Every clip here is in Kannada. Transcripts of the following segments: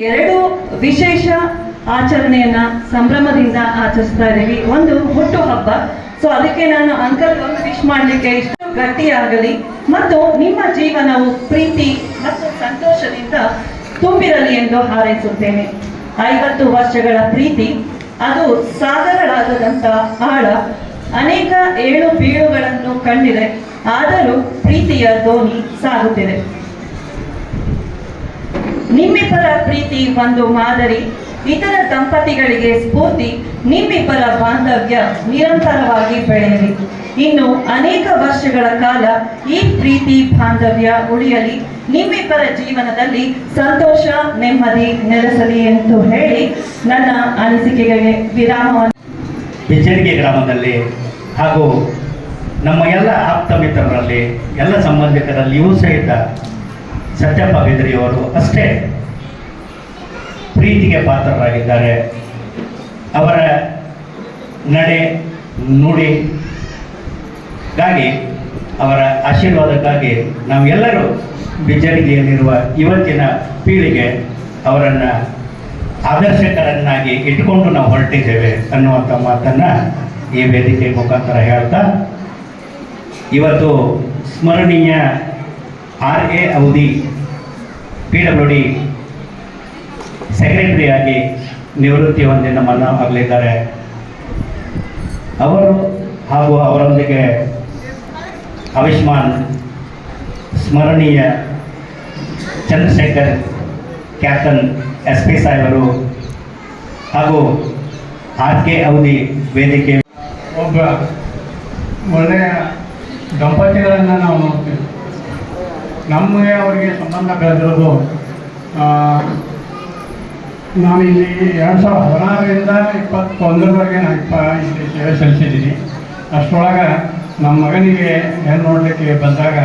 ಎರಡು ವಿಶೇಷ ಆಚರಣೆಯನ್ನ ಸಂಭ್ರಮದಿಂದ ಆಚರಿಸ್ತಾ ಇದ್ದೀವಿ. ಒಂದು ಹುಟ್ಟು ಹಬ್ಬ. ಸೊ ಅದಕ್ಕೆ ನಾನು ಅಂಕಲ್ ಒಂದು ವಿಶ್ ಮಾಡಲಿಕ್ಕೆ ಇಷ್ಟು ಗಟ್ಟಿಯಾಗಲಿ. ಮತ್ತು ನಿಮ್ಮ ಜೀವನವು ಪ್ರೀತಿ ಮತ್ತು ಸಂತೋಷದಿಂದ ತುಂಬಿರಲಿ ಎಂದು ಹಾರೈಸುತ್ತೇನೆ. ಐವತ್ತು ವರ್ಷಗಳ ಪ್ರೀತಿ, ಅದು ಸಾಗರಳಾಗದಂತ ಆಳ. ಅನೇಕ ಏಳು ಬೀಳುಗಳನ್ನು ಕಂಡಿದೆ. ಆದರೂ ಪ್ರೀತಿಯ ದೋಣಿ ಸಾಗುತ್ತಿದೆ. ನಿಮ್ಮಿಬ್ಬರ ಪ್ರೀತಿ ಒಂದು ಮಾದರಿ. ಇತರ ದಂಪತಿಗಳಿಗೆ ಸ್ಫೂರ್ತಿ, ನಿಮ್ಮಿಬ್ಬರ ಬಾಂಧವ್ಯ ನಿರಂತರವಾಗಿ ಬೆಳೆಯಲಿ ಇನ್ನು ಅನೇಕ ವರ್ಷಗಳ ಕಾಲ ಈ ಪ್ರೀತಿ ಬಾಂಧವ್ಯ ಉಳಿಯಲಿ. ನಿಮ್ಮಿಬ್ಬರ ಜೀವನದಲ್ಲಿ ಸಂತೋಷ, ನೆಮ್ಮದಿ ನೆಲೆಸಲಿ ಎಂದು ಹೇಳಿ ನನ್ನ ಅನಿಸಿಕೆಗೆ ವಿರಾಮವನ್ನು ಬಿಚ್ಚಡಿಗೆ ಗ್ರಾಮದಲ್ಲಿ ಹಾಗೂ ನಮ್ಮ ಎಲ್ಲ ಆಪ್ತ ಮಿತ್ರರಲ್ಲಿ, ಎಲ್ಲ ಸಂಬಂಧಿಕರಲ್ಲಿಯೂ ಸಹಿತ ಸತ್ಯಪ್ಪ ಬಿದ್ರಿಯವರು ಅಷ್ಟೇ ಪ್ರೀತಿಗೆ ಪಾತ್ರರಾಗಿದ್ದಾರೆ. ಅವರ ನಡೆ ನುಡಿಗಾಗಿ ಅವರ ಆಶೀರ್ವಾದಕ್ಕಾಗಿ ನಾವೆಲ್ಲರೂ ಬಿಜ್ಜಡಿಗೆಯಲ್ಲಿರುವ ಇವತ್ತಿನ ಪೀಳಿಗೆ ಅವರನ್ನು ಆದರ್ಶಕರನ್ನಾಗಿ ಇಟ್ಟುಕೊಂಡು ನಾವು ಹೊರಟಿದ್ದೇವೆ ಅನ್ನುವಂಥ ಮಾತನ್ನು ಈ ವೇದಿಕೆ ಮುಖಾಂತರ ಹೇಳ್ತಾ, ಇವತ್ತು ಸ್ಮರಣೀಯ ಆರ್ ಎ ಅವಧಿ ಪಿ ಡಬ್ಲ್ಯೂ ಡಿ ಸೆಕ್ರೆಟರಿಯಾಗಿ ನಿವೃತ್ತಿ ಹೊಂದಿ ನಮ್ಮನ್ನು ಆಗಲಿದ್ದಾರೆ. ಅವರು ಹಾಗೂ ಅವರೊಂದಿಗೆ ಆಯುಷ್ಮಾನ್ ಸ್ಮರಣೀಯ ಚಂದ್ರಶೇಖರ್, ಕ್ಯಾಪ್ಟನ್ ಎಸ್ ಪಿ ಸಾಹೇಬರು ಹಾಗೂ ಆರ್ ಕೆ ಅವಧಿ ವೇದಿಕೆ ಒಬ್ಬ ಒಳ್ಳೆಯ ದಂಪತಿಗಳನ್ನು ನಾವು ನೋಡ್ತೀವಿ. ನಮಗೆ ಅವರಿಗೆ ಸಂಬಂಧ ಬೆಳೆದಿರೋದು ನಾನು ಇಲ್ಲಿ ಎರಡು ಸಾವಿರದ ಹದಿನಾರರಿಂದ ಇಪ್ಪತ್ತೊಂದರವರೆಗೆ ನಾನು ಇಪ್ಪ ಇಲ್ಲಿ ಸೇವೆ ಸಲ್ಲಿಸಿದ್ದೀನಿ ಅಷ್ಟರೊಳಗೆ ನಮ್ಮ ಮಗನಿಗೆ ಹೆಣ್ಣು ನೋಡಲಿಕ್ಕೆ ಬಂದಾಗ,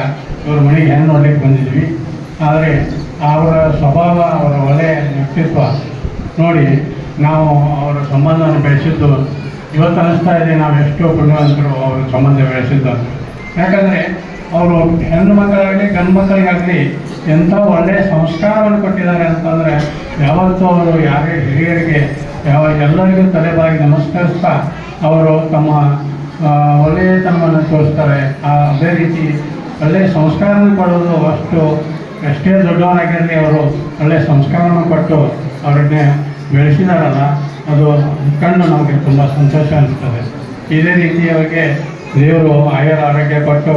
ಇವ್ರ ಮನೆಗೆ ಹೆಣ್ಣು ನೋಡಲಿಕ್ಕೆ ಬಂದಿದ್ವಿ ಆದರೆ ಅವರ ಸ್ವಭಾವ, ಅವರ ಒಳ್ಳೆಯ ವ್ಯಕ್ತಿತ್ವ ನೋಡಿ ನಾವು ಅವರ ಸಂಬಂಧವನ್ನು ಬೆಳೆಸಿದ್ದು, ಇವತ್ತು ಅನ್ನಿಸ್ತಾ ಇದೆ ನಾವು ಎಷ್ಟೋ ಪುಣ್ಯವಂತರು ಅವರ ಸಂಬಂಧ ಬೆಳೆಸಿದ್ದು. ಯಾಕಂದರೆ ಅವರು ಹೆಣ್ಣು ಮಕ್ಕಳಾಗಲಿ, ಗಂಡು ಮಕ್ಕಳಿಗಾಗಲಿ ಎಂಥ ಒಳ್ಳೆಯ ಸಂಸ್ಕಾರವನ್ನು ಕೊಟ್ಟಿದ್ದಾರೆ ಅಂತಂದರೆ ಯಾವತ್ತೂ ಅವರು ಯಾರೇ ಹಿರಿಯರಿಗೆ, ಯಾವ ಎಲ್ಲರಿಗೂ ತಲೆಬಾಗಿ ನಮಸ್ಕರಿಸ್ತಾ ಅವರು ತಮ್ಮ ಒಳ್ಳೆಯತನವನ್ನು ತೋರಿಸ್ತಾರೆ. ಅದೇ ರೀತಿ ಒಳ್ಳೆಯ ಸಂಸ್ಕಾರವನ್ನು ಕೊಡೋದು ಅಷ್ಟು ಎಷ್ಟೇ ದೊಡ್ಡವರಾಗಿರಲಿ ಅವರು ಒಳ್ಳೆಯ ಸಂಸ್ಕಾರವನ್ನು ಕೊಟ್ಟು ಅವರನ್ನೇ ಬೆಳೆಸಿದಾರಲ್ಲ, ಅದು ಕಂಡು ನಮಗೆ ತುಂಬ ಸಂತೋಷ ಅನಿಸ್ತದೆ. ಇದೇ ರೀತಿ ಅವರಿಗೆ ದೇವರು ಆಯರ ಆರೋಗ್ಯ ಕೊಟ್ಟು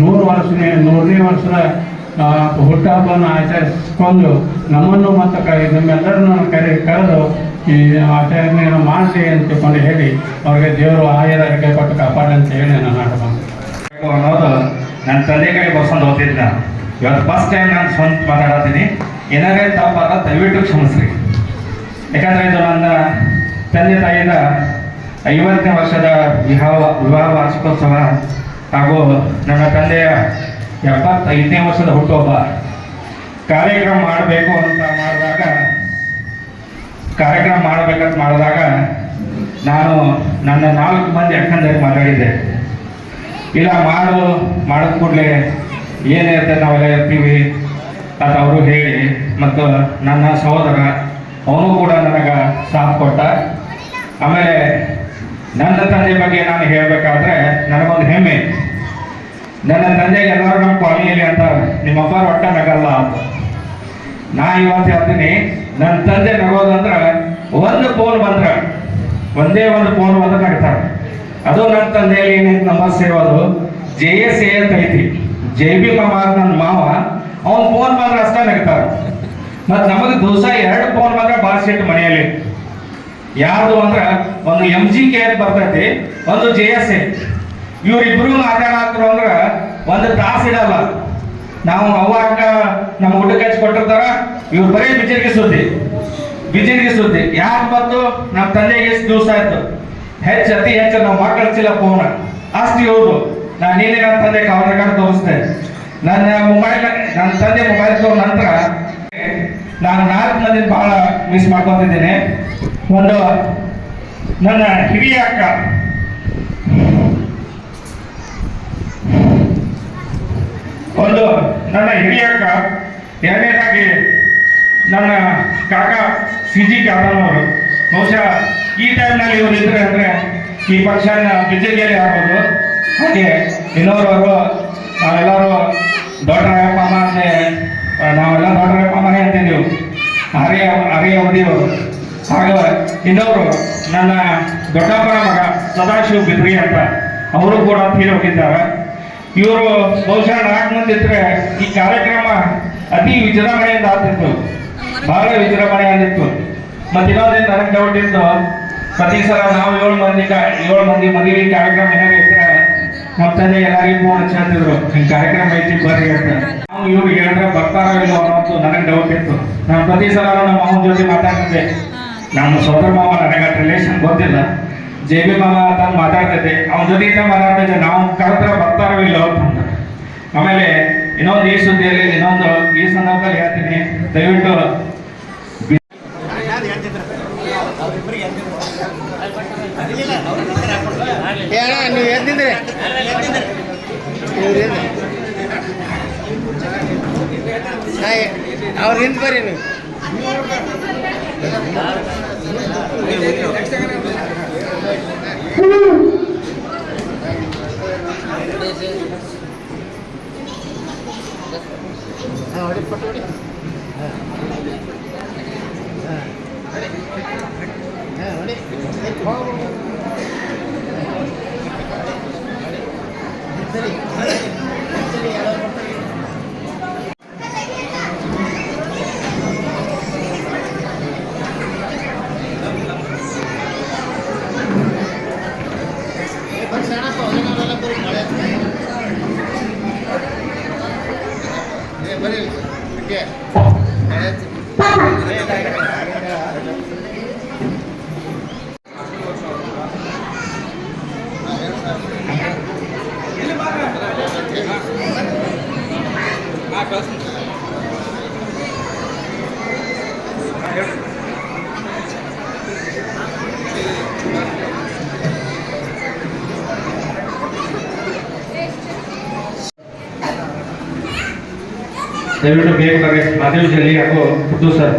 ನೂರು ವರ್ಷನೇ, ನೂರನೇ ವರ್ಷದ ಹುಟ್ಟಹಬ್ಬವನ್ನು ಆಚರಿಸ್ಕೊಂಡು ನಮ್ಮನ್ನು ಮತ್ತು ಕ ನಮ್ಮೆಲ್ಲರನ್ನು ಕರೆ ಕರೆದು ಈ ಆಚರಣೆಯನ್ನು ಮಾಡಿಸಿ ಅಂತ ತಿಳ್ಕೊಂಡು ಹೇಳಿ ಅವ್ರಿಗೆ ದೇವರು ಆಯರ ಆರೋಗ್ಯ ಕೊಟ್ಟು ಕಾಪಾಡಿ ಅಂತ ಹೇಳಿ ನಾನು ಆಟ ಅನ್ನೋದು ನನ್ನ ತಂದೆ ಕೈ ಬರ್ಸ್ಕೊಂಡು ಓದ್ತಿದ್ದೆ ನಾನು ಇವತ್ತು ಫಸ್ಟ್ ಟೈಮ್ ನಾನು ಸ್ವಂತ ಮಾತಾಡತ್ತೀನಿ ಏನಾರೇ ತಪ್ಪಾದ ದಯವಿಟ್ಟು ಕ್ಷಮಿಸ್ರಿ. ಯಾಕಂದರೆ ಇದು ನನ್ನ ತಂದೆ ತಾಯಿಯ ಐವತ್ತನೇ ವರ್ಷದ ವಿವಾಹ ವಿವಾಹ ವಾರ್ಷಿಕೋತ್ಸವ ಹಾಗೂ ನನ್ನ ತಂದೆಯ ಎಪ್ಪತ್ತೈದನೇ ವರ್ಷದ ಹುಟ್ಟುಹಬ್ಬ ಕಾರ್ಯಕ್ರಮ ಮಾಡಬೇಕು ಅಂತ ಮಾಡಿದಾಗ, ಕಾರ್ಯಕ್ರಮ ಮಾಡಬೇಕಂತ ಮಾಡಿದಾಗ ನಾನು ನನ್ನ ನಾಲ್ಕು ಮಂದಿ ಅಕ್ಕಂದರಿಗೆ ಮಾತಾಡಿದ್ದೆ. ಇಲ್ಲ, ಮಾಡು, ಮಾಡಿದ ಕೂಡಲೇ ಏನಿರುತ್ತೆ ನಾವೆಲ್ಲ ಇರ್ತೀವಿ ಅಂತ ಅವರು ಹೇಳಿ ಮತ್ತು ನನ್ನ ಸಹೋದರ, ಅವನು ಕೂಡ ನನಗೆ ಸಾಥ್ ಕೊಟ್ಟ. ಆಮೇಲೆ ನನ್ನ ತಂದೆ ಬಗ್ಗೆ ನಾನು ಹೇಳಬೇಕಾದ್ರೆ ನನಗೊಂದು ಹೆಮ್ಮೆ. ನನ್ನ ತಂದೆಗೆ ಎಲ್ಲರೂ ನಮ್ಮ ಕಾಲೇಜಲ್ಲಿ ಅಂತ ನಿಮ್ಮಪ್ಪ ಒಟ್ಟ ನಗಲ್ಲ ಅಂತ. ನಾ ಇವತ್ತು ಹೇಳ್ತೀನಿ, ನನ್ನ ತಂದೆ ನಗೋದಂದ್ರೆ ಒಂದು ಫೋನ್ ಬಂದ್ರೆ ಒಂದೇ ಒಂದು ಫೋನ್ ಬಂದ್ರೆ ನಗ್ತಾರೆ ಅದು ನನ್ನ ತಂದೆಯಲ್ಲಿ ಏನೈತೆ ನಮ್ಮ ಸೇವದು ಜೆ ಎಸ್ ಎ ಅಂತ ಐತಿ. ಜೆ ಬಿ ಕುಮಾರ್ ನನ್ನ ಮಾವ, ಅವ್ನು ಫೋನ್ ಬಂದ್ರೆ ಅಷ್ಟೇ ನಗ್ತಾರೆ ಮತ್ತು ನಮಗೆ ದಿವಸ ಎರಡು ಫೋನ್ ಬಂದ್ರೆ ಭಾಳ ಸಿಟ್ಟು ಮನೆಯಲ್ಲಿ. ಯಾವುದು ಅಂದ್ರೆ ಒಂದು ಎಂ ಜಿ ಕೆ ಅಂತ ಬರ್ತೈತಿ, ಒಂದು ಜೆ ಎಸ್ ಎ ಇವ್ರಿಬ್ರು ಮಾತಾಡತ್ರು ಅಂದ್ರೆ ಒಂದು ತಾಸು ಇಡಲ್ಲ. ನಾವು ಅವ್ವ ನಮ್ಮ ಊಟಕ್ಕೆ ಹಚ್ಚಿ ಕೊಟ್ಟಿರ್ತಾರ, ಇವ್ರು ಬರೀ ಬಿಜೆಪಿ ಸುದ್ದಿ. ಬಿಜೆಪಿ ಸುದ್ದಿ. ಯಾರು ಬಂತು ನಮ್ಮ ತಂದೆಗೆ ಎಷ್ಟು ದಿವಸ ಆಯ್ತು? ಹೆಚ್ಚು, ಅತಿ ಹೆಚ್ಚು ನಾವು ಮಾತಾಡ್ಸಿಲ್ಲ ಫೋನ್ ಅಷ್ಟು ಇವರು ನಾನು ನೀನೇ ನನ್ನ ತಂದೆ ಕವರ್ ರೆಕಾರ್ಡ್ ತೋರಿಸ್ತೇನೆ ನನ್ನ ಮೊಬೈಲ್ ನನ್ನ ತಂದೆ ಮೊಬೈಲ್ ತಗೊಂಡ ನಂತರ ನಾನು ನಾಲ್ಕು ಮಂದಿ ಬಹಳ ಮಿಸ್ ಮಾಡ್ಕೊತಿದ್ದೇನೆ. ಒಂದು ನನ್ನ ಹಿರಿಯ ಅಕ್ಕ. ಒಂದು ನನ್ನ ಹಿರಿಯ ಅಕ್ಕ. ಎರಡನೇದಾಗಿ ನನ್ನ ಕಾಕ ಸಿ ಜಿ ಕಾದನವರು ಬಹುಶಃ ಈ ಟೈಮ್ನಲ್ಲಿ ಇವರು ಇದ್ರೆ ಅಂದರೆ ಈ ಫಂಕ್ಷನ್ ಬಿಜೆಪಿಯಲ್ಲಿ ಆಗ್ಬೋದು. ಹಾಗೆ ಇನ್ನೋರವರು ನಾವೆಲ್ಲರೂ ದೊಡ್ಡ ಮಾಮ ಅಂತ ನಾವೆಲ್ಲ ದೊಡ್ಡ ಮಾಮನೇ ಅಂತಿದ್ದೆವು ಹರಿಯ ಹರಿಯ ಅವಧಿಯವರು ಹಾಗೆ ಇನ್ನೊಬ್ರು ನನ್ನ ದೊಡ್ಡಪ್ಪನ ಮಗ ಸದಾಶಿವ ಬಿದ್ರಿ ಅಂತ ಅವರು ಕೂಡ ತೀರಿ ಹೋಗಿದ್ದಾರೆ. ಇವರು ಬಹುಶಃ ನಾಲ್ಕು ಮಂದಿ ಇದ್ರೆ ಈ ಕಾರ್ಯಕ್ರಮ ಅತಿ ವಿಜೃಂಭಣೆಯಿಂದ ಆಗ್ತಿತ್ತು. ಬಹಳ ವಿಜೃಂಭಣೆಯಾಗಿತ್ತು. ಮತ್ತೆ ಇನ್ನೊಂದೇ ನನಗೆ ಡೌಟ್ ಇತ್ತು ಪ್ರತಿ ಸಲ ನಾವು ಏಳು ಮಂದಿ ಏಳು ಮಂದಿ ಮದುವೆ ಕಾರ್ಯಕ್ರಮ ಏನಾದ್ರು ಇದ್ರೆ ತಂದೆ ಎಲ್ಲರಿಗೂ ಫೋನ್ ಹಚ್ಚಿ ಹಿಂಗೆ ಹಿಂಗ್ ಕಾರ್ಯಕ್ರಮ ಐತಿ, ಬರ್ರಿ ಅಂತ. ನಾವು ಇವ್ರು ಹೇಳಿದ್ರೆ ಬರ್ತಾರೋ ಇಲ್ಲೋ ಅನ್ನೋದು ನನಗೆ ಡೌಟ್ ಇತ್ತು. ನಾನು ಪ್ರತಿ ಸಲ ನಮ್ಮ ಮಾವನ ಜೊತೆ ಮಾತಾಡ್ತಿದ್ದೆ. ನಮ್ಮ ಸೋದರ ಮಾವ ನನಗೆ ರಿಲೇಷನ್ ಗೊತ್ತಿಲ್ಲ. ಜೆ ಬಿ ಮಾವ ಅಂತ ಮಾತಾಡ್ತೈತೆ ಅವನ ಜೊತೆ ಮಾತಾಡ್ತೈತೆ ನಾವು ಕರೆದ್ರೆ ಬರ್ತಾರೋ ಇಲ್ಲ ಅಂತ ಆಮೇಲೆ ಇನ್ನೊಂದು ಈ ಸುದ್ದಿಯಲ್ಲಿ ಇನ್ನೊಂದು ಈ ಸಂದರ್ಭದಲ್ಲಿ ಹೇಳ್ತೀನಿ. ದಯವಿಟ್ಟು ಅವ್ರು ಹಿಂದೆ ಬರೀ ನೀವು. muito, muito. 他才。ದಯವಿಟ್ಟು ಬೇಗ ಬರ್ರಿ ಮಾದೇವ್ ಜಲ್ಲಿ ಹಾಗೂ ಪುಟ್ಟು ಸರ್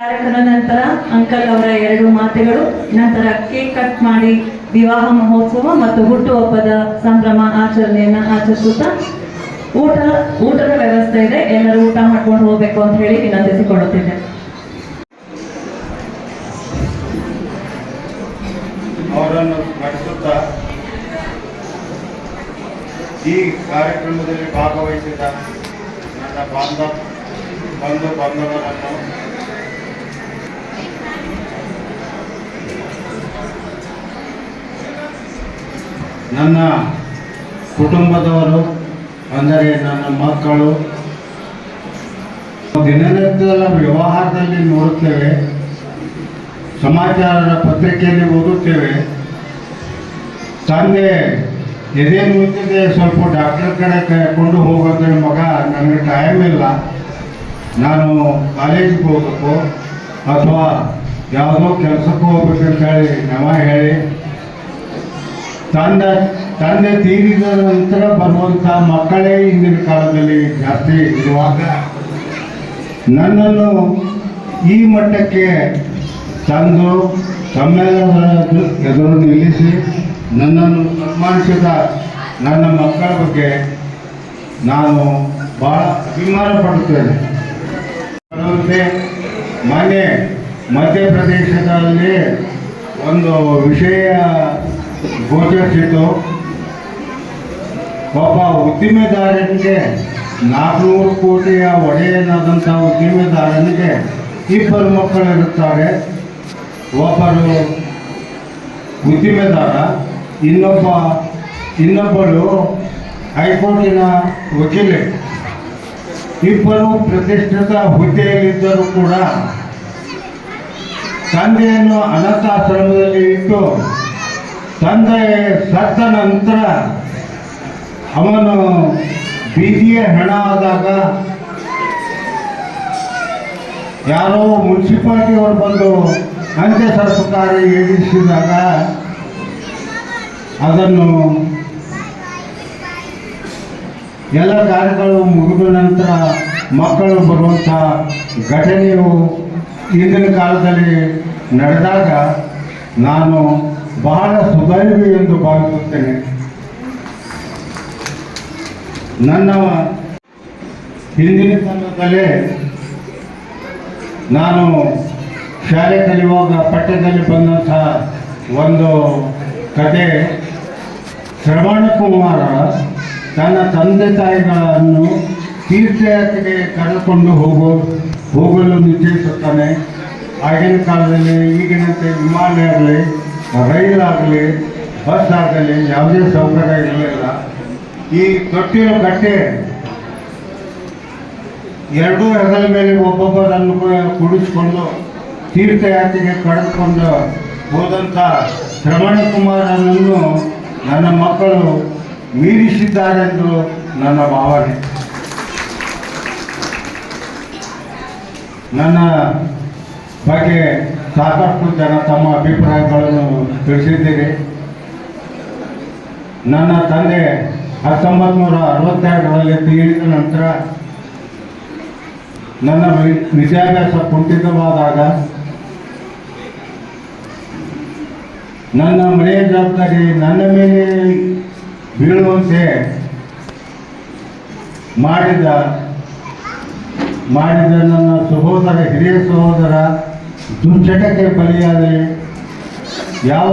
ಕಾರ್ಯಕ್ರಮದ ನಂತರ ಅಂಕಲ್ ಅವರ ಎರಡು ಮಾತುಗಳು, ನಂತರ ಕೇಕ್ ಕಟ್ ಮಾಡಿ ವಿವಾಹ ಮಹೋತ್ಸವ ಮತ್ತು ಹುಟ್ಟುಹಬ್ಬದ ಸಂಭ್ರಮ ಆಚರಣೆಯನ್ನು ಆಚರಿಸುತ್ತಾ ಊಟ, ಊಟದ ವ್ಯವಸ್ಥೆ ಇದೆ. ಎಲ್ಲರೂ ಊಟ ಮಾಡ್ಕೊಂಡು ಹೋಗಬೇಕು ಅಂತ ಹೇಳಿ ವಿನಂತಿಸಿಕೊಳ್ಳುತ್ತಿದ್ದೆ. ಅವರನ್ನು ಈ ಕಾರ್ಯಕ್ರಮದಲ್ಲಿ ಭಾಗವಹಿಸಿದ ನನ್ನ ಬಾಂಧವ, ಬಂಧು ಬಾಂಧವರನ್ನು ನನ್ನ ಕುಟುಂಬದವರು, ಅಂದರೆ ನನ್ನ ಮಕ್ಕಳು ದಿನನಿತ್ಯದ ವ್ಯವಹಾರದಲ್ಲಿ ನೋಡುತ್ತೇವೆ, ಸಮಾಚಾರದ ಪತ್ರಿಕೆಯಲ್ಲಿ ಓದುತ್ತೇವೆ. ತಂದೆ, ಎದೆ ನೋಯ್ತಿದೆ ಸ್ವಲ್ಪ ಡಾಕ್ಟರ್ ಕಡೆ ಕರ್ಕೊಂಡು ಹೋಗೋದ್ರೆ ಮಗ, ನನಗೆ ಟೈಮ್ ಇಲ್ಲ. ನಾನು ಕಾಲೇಜಿಗೆ ಹೋಗಬೇಕು, ಅಥವಾ ಯಾವುದೋ ಕೆಲಸಕ್ಕೂ ಹೋಗ್ಬೇಕಂತ ಹೇಳಿ ನವ ಹೇಳಿ ತಂದೆ ತಂದೆ ತೀರಿದ ನಂತರ ಬರುವಂಥ ಮಕ್ಕಳೇ ಹಿಂದಿನ ಕಾಲದಲ್ಲಿ ಜಾಸ್ತಿ ಇರುವಾಗ ನನ್ನನ್ನು ಈ ಮಟ್ಟಕ್ಕೆ ತಂದು ತಮ್ಮೆಲ್ಲರ ಎದುರು ನಿಲ್ಲಿಸಿ ನನ್ನನ್ನು ಸನ್ಮಾನಿಸಿದ ನನ್ನ ಮಕ್ಕಳ ಬಗ್ಗೆ ನಾನು ಭಾಳ ಅಭಿಮಾನ ಪಡುತ್ತೇನೆ. ಮೊನ್ನೆ ಮಧ್ಯಪ್ರದೇಶದಲ್ಲಿ ಒಂದು ವಿಷಯ ಗೋಚರಿಸಿತು ಒಬ್ಬ ಉದ್ದಿಮೆದಾರನಿಗೆ ನಾಲ್ಕುನೂರು ಕೋಟಿಯ ಒಡೆಯನಾದಂಥ ಉದ್ದಿಮೆದಾರನಿಗೆ ಇಬ್ಬರು ಮಕ್ಕಳಿರುತ್ತಾರೆ ಒಬ್ಬರು ಉದ್ದಿಮೆದಾರ, ಇನ್ನೊಬ್ಬ, ಇನ್ನೊಬ್ಬರು ಹೈಕೋರ್ಟಿನ ವಕೀಲೆ. ಇಬ್ಬರು ಪ್ರತಿಷ್ಠಿತ ಹುದ್ದೆಯಲ್ಲಿದ್ದರೂ ಕೂಡ ತಂದೆಯನ್ನು ಅನಾಥಾಶ್ರಮದಲ್ಲಿ ಇಟ್ಟು ತಂದೆ ಸತ್ತ ನಂತರ ಅವನು ಬೀದಿಯ ಹೆಣ ಆದಾಗ ಯಾರೋ ಮುನ್ಸಿಪಾಲಿಟಿಯವರು ಬಂದು ಅಂತ್ಯ ಸಂಸ್ಕಾರ ಏರಿಸಿದಾಗ ಅದನ್ನು ಎಲ್ಲ ಕಾರ್ಯಗಳು ಮುಗಿದ ನಂತರ ಮಕ್ಕಳು ಬರುವಂಥ ಘಟನೆಯು ಇಂದಿನ ಕಾಲದಲ್ಲಿ ನಡೆದಾಗ ನಾನು ಬಹಳ ಸುದೈವಿ ಎಂದು ಭಾವಿಸುತ್ತೇನೆ. ನನ್ನ ಹಿಂದಿನ ಕಾಲದಲ್ಲೇ ನಾನು ಶಾಲೆ ಕಲಿಯುವಾಗ ಪಠ್ಯದಲ್ಲಿ ಬಂದಂತಹ ಒಂದು ಕತೆ ಶ್ರವಣ ಕುಮಾರ ತನ್ನ ತಂದೆ ತಾಯಿಗಳನ್ನು ತೀರ್ಥಯಾತ್ರೆಗೆ ಕರೆದುಕೊಂಡು ಹೋಗೋ, ಹೋಗಲು ನಿಶ್ಚಯಿಸುತ್ತಾನೆ ಆಗಿನ ಕಾಲದಲ್ಲಿ ಈಗಿನಂತೆ ವಿಮಾನ ರೈಲಾಗಲಿ ಬಸ್ ಆಗಲಿ ಯಾವುದೇ ಸೌಕರ್ಯ ಇರಲಿಲ್ಲ. ಈ ಕಟ್ಟಿರೋ ಕಟ್ಟೆ ಎರಡೂ ಹೆಗಲ ಮೇಲೆ ಒಬ್ಬೊಬ್ಬರನ್ನು ಕೂಡಿಸಿಕೊಂಡು ತೀರ್ಥಯಾತ್ರೆಗೆ ಕಳೆದುಕೊಂಡು ಹೋದಂಥ ಶ್ರವಣ ಕುಮಾರನನ್ನು ನನ್ನ ಮಕ್ಕಳು ಮೀರಿಸಿದ್ದಾರೆಂದು ನನ್ನ ಭಾವನೆ. ನನ್ನ ಬಗ್ಗೆ ಸಾಕಷ್ಟು ಜನ ತಮ್ಮ ಅಭಿಪ್ರಾಯಗಳನ್ನು ತಿಳಿಸಿದ್ದೀರಿ. ನನ್ನ ತಂದೆ ಹತ್ತೊಂಬತ್ತು ನೂರ ಅರವತ್ತೆರಡರಲ್ಲಿ ತೀರಿದ ನಂತರ ನನ್ನ ವಿದ್ಯಾಭ್ಯಾಸ ಕುಂಠಿತವಾದಾಗ ನನ್ನ ಮನೆಯ ಜವಾಬ್ದಾರಿ ನನ್ನ ಮೇಲೆ ಬೀಳುವಂತೆ ಮಾಡಿದ ಮಾಡಿದ ನನ್ನ ಸಹೋದರ, ಹಿರಿಯ ಸಹೋದರ ದುಶ್ಚಟಕ್ಕೆ ಬಲಿಯಾದರೆ ಯಾವ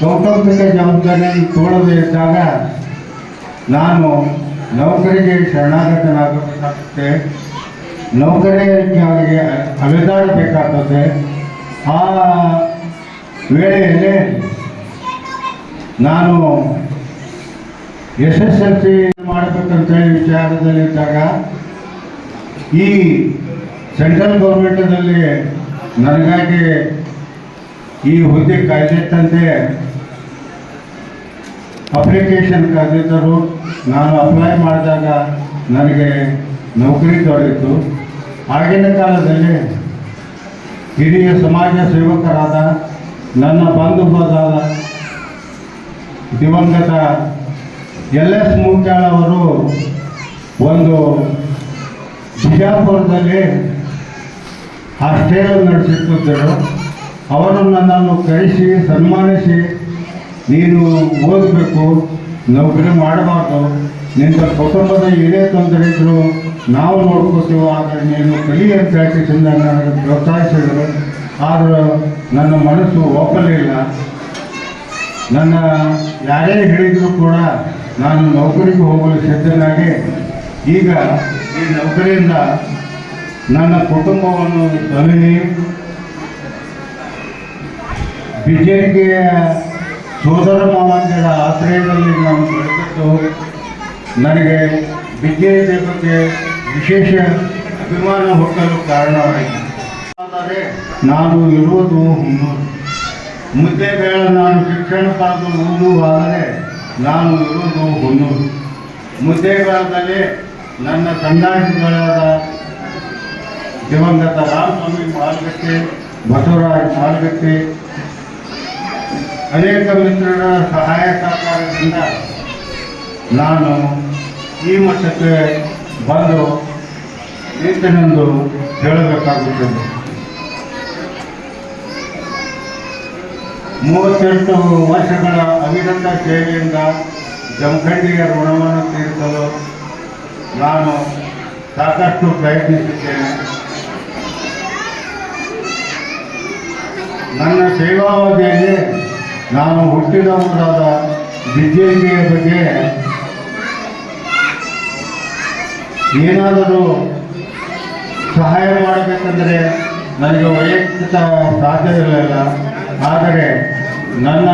ಕೌಟುಂಬಿಕ ಜವಾಬ್ದಾರಿಯನ್ನು ತೋಳಬೇಕಾಗ ನಾನು ನೌಕರಿಗೆ ಶರಣಾಗತನಾಗಬೇಕಾಗುತ್ತೆ ನೌಕರಿಗಾಗಿ ಅಲೆದಾಡಬೇಕಾಗ್ತದೆ ಆ ವೇಳೆಯಲ್ಲಿ ನಾನು ಎಸ್ ಎಸ್ ಎಲ್ ಸಿ ಮಾಡಬೇಕಂತೇಳಿ ವಿಚಾರದಲ್ಲಿದ್ದಾಗ ಈ ಸೆಂಟ್ರಲ್ ಗೌರ್ಮೆಂಟದಲ್ಲಿ ನನಗಾಗಿ ಈ ಹುದ್ದೆ ಕಾಯ್ದಿಟ್ಟಂತೆ ಅಪ್ಲಿಕೇಶನ್ ಕಾಯ್ದಿದ್ದರು ನಾನು ಅಪ್ಲೈ ಮಾಡಿದಾಗ ನನಗೆ ನೌಕರಿ ದೊರೆಯಿತು. ಆಗಿನ ಕಾಲದಲ್ಲಿ ಹಿರಿಯ ಸಮಾಜ ಸೇವಕರಾದ ನನ್ನ ಬಂಧು ದಿವಂಗತ ಎಲ್ ಎಸ್ ಮೂಕ್ಯಾಳ್ ಅವರು ಒಂದು ಬಿಜಾಪುರದಲ್ಲಿ ಹಾಸ್ಟೆಲ್ ನಡೆಸುತ್ತಿದ್ದರು ಅವರನ್ನು ನಾನು ಕರೆಸಿ ಸನ್ಮಾನಿಸಿ, ನೀನು ಓದಬೇಕು, ನೌಕರಿ ಮಾಡಬಾರ್ದು, ನಿನ್ನ ಕುಟುಂಬದ ಏನೇ ತೊಂದರೆ ಇದ್ರು ನಾವು ನೋಡ್ಕೋತೀವಿ, ಆದರೆ ನೀನು ಕಲಿ ಅಂತ ಹೇಳ್ತಿದ್ದ ನನಗೆ ಪ್ರೋತ್ಸಾಹಿಸಿದರು. ಆದರೂ ನನ್ನ ಮನಸ್ಸು ಒಪ್ಪಲಿಲ್ಲ ನನ್ನ ಯಾರೇ ಹೇಳಿದ್ರು ಕೂಡ ನಾನು ನೌಕರಿಗೆ ಹೋಗಲು ಸಿದ್ಧನಾಗಿ, ಈಗ ಈ ನೌಕರಿಯಿಂದ ನನ್ನ ಕುಟುಂಬವನ್ನು ತೊಲಗಿ ಬಿಜೆಪಿಯ ಸೋದರ ಮಾವಂದಿರ ಆಶ್ರಯದಲ್ಲಿ ನಾನು ಬೆಳೆದಿದ್ದು ನನಗೆ ಬಿಜೆಪಿ ಬಗ್ಗೆ ವಿಶೇಷ ಅಭಿಮಾನ ಹುಟ್ಟಲು ಕಾರಣವಾಯಿತು ಆದರೆ ನಾನು ಇರುವುದು ಹುಣ್ಣೂರು. ಮುದ್ದೆ ಬೇಳೆ ನಾನು ಶಿಕ್ಷಣ ಪಡೆದು ಓದುವಾದರೆ ನಾನು ಇರುವುದು ಹುಣ್ಣೂರು. ಕಾಲದಲ್ಲಿ ನನ್ನ ಸಂಗಾತಿಗಳಾದ ದಿವಂಗತ ರಾಮಸ್ವಾಮಿ ಮಾರ್ಗಕ್ಕೆ ಬಸವರಾಜ್ ಮಾರ್ಗಕ್ಕೆ ಅನೇಕ ಮಿತ್ರರ ಸಹಾಯ ಸಹಕಾರದಿಂದ ನಾನು ಈ ಮಟ್ಟಕ್ಕೆ ಬಂದು ನಿಂತಿನೆಂದು ಹೇಳಬೇಕಾಗುತ್ತದೆ. ಮೂವತ್ತೆಂಟು ವರ್ಷಗಳ ಅವಿರತ ಸೇವೆಯಿಂದ ಜಮಖಂಡಿಯ ಋಣವನ್ನು ತೀರಿಸಲು ನಾನು ಸಾಕಷ್ಟು ಪ್ರಯತ್ನಿಸಿದ್ದೇನೆ. ನನ್ನ ಸೇವಾವಧಿಯಲ್ಲಿ ನಾನು ಹುಟ್ಟಿದ ಮುಂದಾದ ಬಿಜೆಪಿಯ ಬಗ್ಗೆ ಏನಾದರೂ ಸಹಾಯ ಮಾಡಬೇಕಂದ್ರೆ ನನಗೆ ವೈಯಕ್ತಿಕ ಸಾಧ್ಯವಿರಲಿಲ್ಲ. ಆದರೆ ನನ್ನ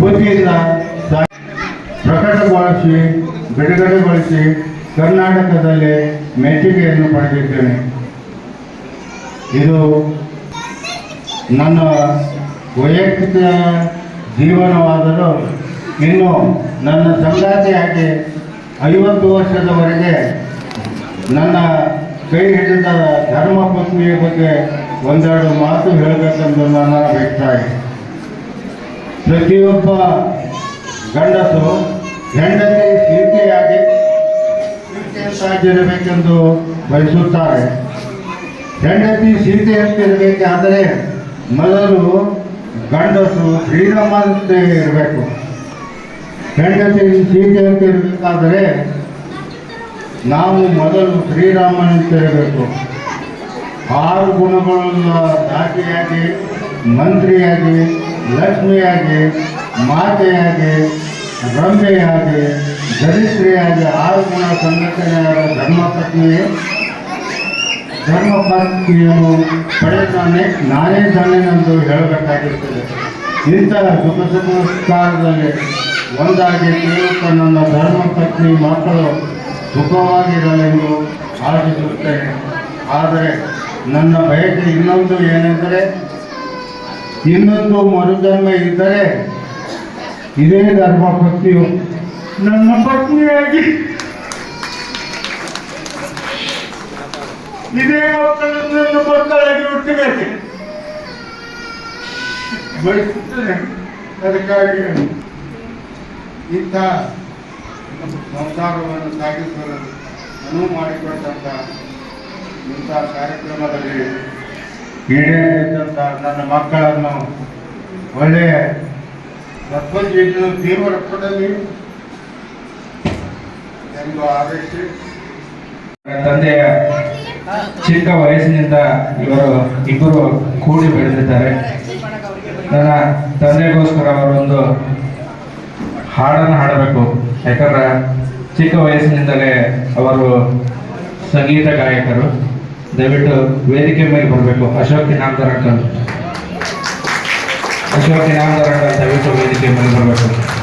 ಬುದ್ಧಿಯಿಂದ ಪ್ರಕಟಗೊಳಿಸಿ, ಬಿಡುಗಡೆಗೊಳಿಸಿ ಕರ್ನಾಟಕದಲ್ಲಿ ಮೆಚ್ಚುಗೆಯನ್ನು ಪಡೆದಿದ್ದೇನೆ. ಇದು ನನ್ನ ವೈಯಕ್ತಿಕ ಜೀವನವಾದರೂ ಇನ್ನು ನನ್ನ ಸಂಗಾತಿಯಾಗಿ ಐವತ್ತು ವರ್ಷದವರೆಗೆ ನನ್ನ ಕೈ ಹಿಡಿದ ಧರ್ಮಪತ್ನಿಯ ಬಗ್ಗೆ ಒಂದೆರಡು ಮಾತು ಹೇಳಬೇಕೆಂದು ನನ್ನ ಅಭಿಪ್ರಾಯ. ಪ್ರತಿಯೊಬ್ಬ ಗಂಡಸು ಹೆಂಡತಿ ಸೀತೆಯಾಗಿ ಸೀತೆಯಂತಾಗಿರಬೇಕೆಂದು ಬಯಸುತ್ತಾರೆ. ಹೆಂಡತಿ ಸೀತೆಯಂತಿರಬೇಕಾದರೆ ಮೊದಲು ಗಂಡಸು ಶ್ರೀರಾಮನಂತೆ ಇರಬೇಕು. ಹೆಂಡತಿ ಅಂತ ಇರಬೇಕಾದರೆ ನಾವು ಮೊದಲು ಶ್ರೀರಾಮನಂತೆ ಇರಬೇಕು. ಆರು ಗುಣಗಳುಳ್ಳ ದಾಟಿಯಾಗಿ ಮಂತ್ರಿಯಾಗಿ, ಲಕ್ಷ್ಮಿಯಾಗಿ, ಮಾತೆಯಾಗಿ ರಮ್ಯೆಯಾಗಿ ದರಿದ್ರಿಯಾಗಿ ಆರು ಗುಣ ಸಂಘಟನೆಯಾದ ಧರ್ಮಪತ್ನಿಯೇ ಧರ್ಮಪತ್ನಿಯನ್ನು ಪಡೆದಾನೆ ನಾನೇ ಧನ್ಯನೆಂದು ಹೇಳಬೇಕಾಗಿರುತ್ತದೆ. ಇಂತಹ ಸುಖ ಸಂಸ್ಕಾರದಲ್ಲಿ ಒಂದಾಗಿ ಕೇಳುತ್ತ ನನ್ನ ಧರ್ಮಪತ್ನಿ ಮಕ್ಕಳು ಸುಖವಾಗಿರಲೆಂದು ಆಶಿಸುತ್ತೇನೆ. ಆದರೆ ನನ್ನ ಬಯಕೆ ಇನ್ನೊಂದು ಏನೆಂದರೆ, ಇನ್ನೊಂದು ಮರುಜನ್ಮ ಇದ್ದರೆ ಇದೇ ಧರ್ಮಪತ್ನಿಯು. ನನ್ನ ಪತ್ನಿಯಾಗಿ ಇದೇ ಮಕ್ಕಳನ್ನು ಮಕ್ಕಳಾಗಿ ಹುಟ್ಟಬೇಕು ಬಯಸುತ್ತೇನೆ ಅದಕ್ಕಾಗಿ ಇಂಥ ಸಂಸಾರವನ್ನು ಸಾಗಿಸಲು ಅನುವು ಮಾಡಿಕೊಟ್ಟಂಥ ಇಂಥ ಕಾರ್ಯಕ್ರಮದಲ್ಲಿ ಈಡೇರಿದಂಥ ನನ್ನ ಮಕ್ಕಳನ್ನು ಒಳ್ಳೆಯ ಸತ್ವಜೀವಿಯನ್ನು ತೀವ್ರ ಕೊಡಲಿ ಎಂದು ಆದೇಶಿ ತಂದೆಯ ಚಿಕ್ಕ ವಯಸ್ಸಿನಿಂದ ಇವರು ಇಬ್ಬರು ಕೂಡಿ ಬೆಳೆದಿದ್ದಾರೆ. ನನ್ನ ತಂದೆಗೋಸ್ಕರ ಅವರೊಂದು ಹಾಡನ್ನು ಹಾಡಬೇಕು. ಯಾಕಂದ್ರೆ ಚಿಕ್ಕ ವಯಸ್ಸಿನಿಂದಲೇ ಅವರು ಸಂಗೀತ ಗಾಯಕರು. ದಯವಿಟ್ಟು ವೇದಿಕೆ ಮೇಲೆ ಬರಬೇಕು. ಅಶೋಕ್ ಇನಾಮದಾರ್ ಅಂಕಲ್ ಅಶೋಕ್ ಇನಾಮದಾರ್ ಅಂಕಲ್ ದಯವಿಟ್ಟು ವೇದಿಕೆ ಮೇಲೆ ಬರಬೇಕು.